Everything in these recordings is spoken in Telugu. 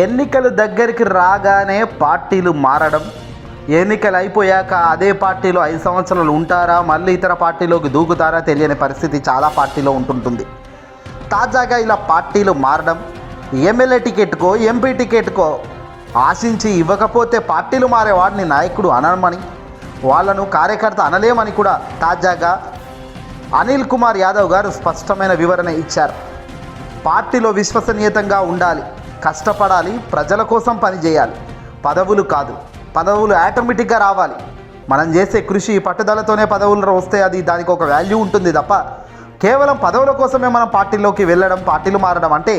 ఎన్నికలు దగ్గరికి రాగానే పార్టీలు మారడం ఎన్నికలు అయిపోయాక అదే పార్టీలో ఐదు సంవత్సరాలు ఉంటారా మళ్ళీ ఇతర పార్టీలోకి దూకుతారా తెలియని పరిస్థితి చాలా పార్టీలో ఉంటుంటుంది. తాజాగా ఇలా పార్టీలు మారడం ఎమ్మెల్యే టికెట్కో ఎంపీ టికెట్కో ఆశించి ఇవ్వకపోతే పార్టీలు మారే వాడిని నాయకుడు అనమని వాళ్ళను కార్యకర్త అనలేమని కూడా తాజాగా అనిల్ కుమార్ యాదవ్ గారు స్పష్టమైన వివరణ ఇచ్చారు. పార్టీలో విశ్వసనీయతంగా ఉండాలి. కష్టపడాలి ప్రజల కోసం పనిచేయాలి పదవులు కాదు పదవులు ఆటోమేటిక్గా రావాలి. మనం చేసే కృషి పట్టుదలతోనే పదవులు వస్తే అది దానికి ఒక వాల్యూ ఉంటుంది తప్ప కేవలం పదవుల కోసమే మనం పార్టీలోకి వెళ్ళడం పార్టీలు మారడం అంటే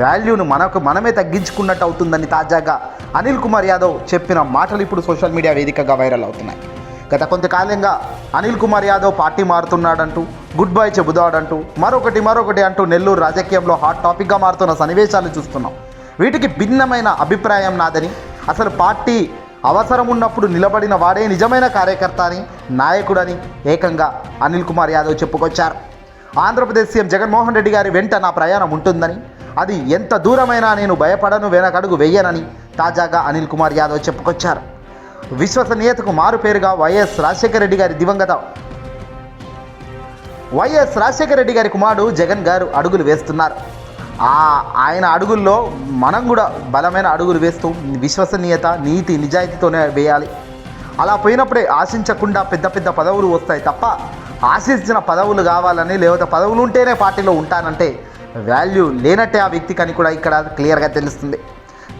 వాల్యూను మనకు మనమే తగ్గించుకున్నట్టు అవుతుందని తాజాగా అనిల్ కుమార్ యాదవ్ చెప్పిన మాటలు ఇప్పుడు సోషల్ మీడియా వేదికగా వైరల్ అవుతున్నాయి. గత కొంతకాలంగా అనిల్ కుమార్ యాదవ్ పార్టీ మారుతున్నాడంటూ గుడ్ బై చెబుదాడంటూ మరొకటి మరొకటి అంటూ నెల్లూరు రాజకీయంలో హాట్ టాపిక్గా మారుతున్న సన్నివేశాలు చూస్తున్నాం. వీటికి భిన్నమైన అభిప్రాయం నాదని. అసలు పార్టీ అవసరం ఉన్నప్పుడు నిలబడిన వాడే నిజమైన కార్యకర్త అని నాయకుడని ఏకంగా అనిల్ కుమార్ యాదవ్ చెప్పుకొచ్చారు. ఆంధ్రప్రదేశ్ సీఎం జగన్మోహన్ రెడ్డి గారి వెంట నా ప్రయాణం ఉంటుందని అది ఎంత దూరమైనా నేను భయపడను వెనకడుగు వెయ్యనని తాజాగా అనిల్ కుమార్ యాదవ్ చెప్పుకొచ్చారు. విశ్వసనీయతకు మారుపేరుగా వైఎస్ రాజశేఖర రెడ్డి గారి దివంగత. వైఎస్ రాజశేఖర రెడ్డి గారి కుమారుడు జగన్ గారు అడుగులు వేస్తున్నారు. ఆ ఆయన అడుగుల్లో మనం కూడా బలమైన అడుగులు వేస్తూ విశ్వసనీయత నీతి నిజాయితీతోనే వేయాలి. అలా పోయినప్పుడే ఆశించకుండా పెద్ద పెద్ద పదవులు వస్తాయి తప్ప ఆశించిన పదవులు కావాలని లేకపోతే పదవులు ఉంటేనే పార్టీలో ఉంటానంటే వాల్యూ లేనట్టే ఆ వ్యక్తికి అని కూడా ఇక్కడ క్లియర్గా తెలుస్తుంది.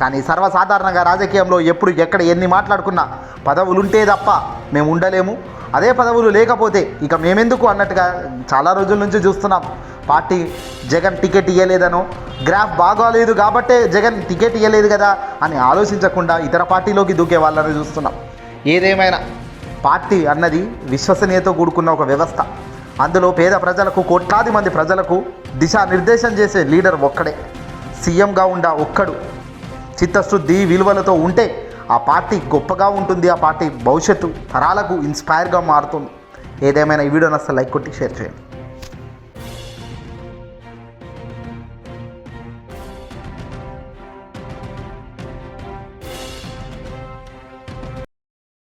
కానీ సర్వసాధారణంగా రాజకీయంలో ఎప్పుడు ఎక్కడ ఎన్ని మాట్లాడుకున్నా పదవులు ఉంటే తప్ప మేము ఉండలేము. అదే పదవులు లేకపోతే ఇక మేమెందుకు అన్నట్టుగా చాలా రోజుల నుంచి చూస్తున్నాం. పార్టీ జగన్ టికెట్ ఇవ్వలేదనో గ్రాఫ్ బాగోలేదు కాబట్టే జగన్ టికెట్ ఇవ్వలేదు కదా అని ఆలోచించకుండా ఇతర పార్టీలోకి దూకే వాళ్ళని చూస్తున్నాం. ఏదేమైనా పార్టీ అన్నది విశ్వసనీయతో కూడుకున్న ఒక వ్యవస్థ. అందులో పేద ప్రజలకు కోట్లాది మంది ప్రజలకు దిశానిర్దేశం చేసే లీడర్ ఒక్కడే. సీఎంగా ఉండ ఒక్కడు. చిత్తశుద్ధి విలువలతో ఉంటే ఆ పార్టీ గొప్పగా ఉంటుంది ఆ పార్టీ భవిష్యత్తు తరాలకు ఇన్స్పైర్గా మారుతుంది. ఏదేమైనా ఈ వీడియో నస్తే లైక్ కొట్టి షేర్ చేయండి.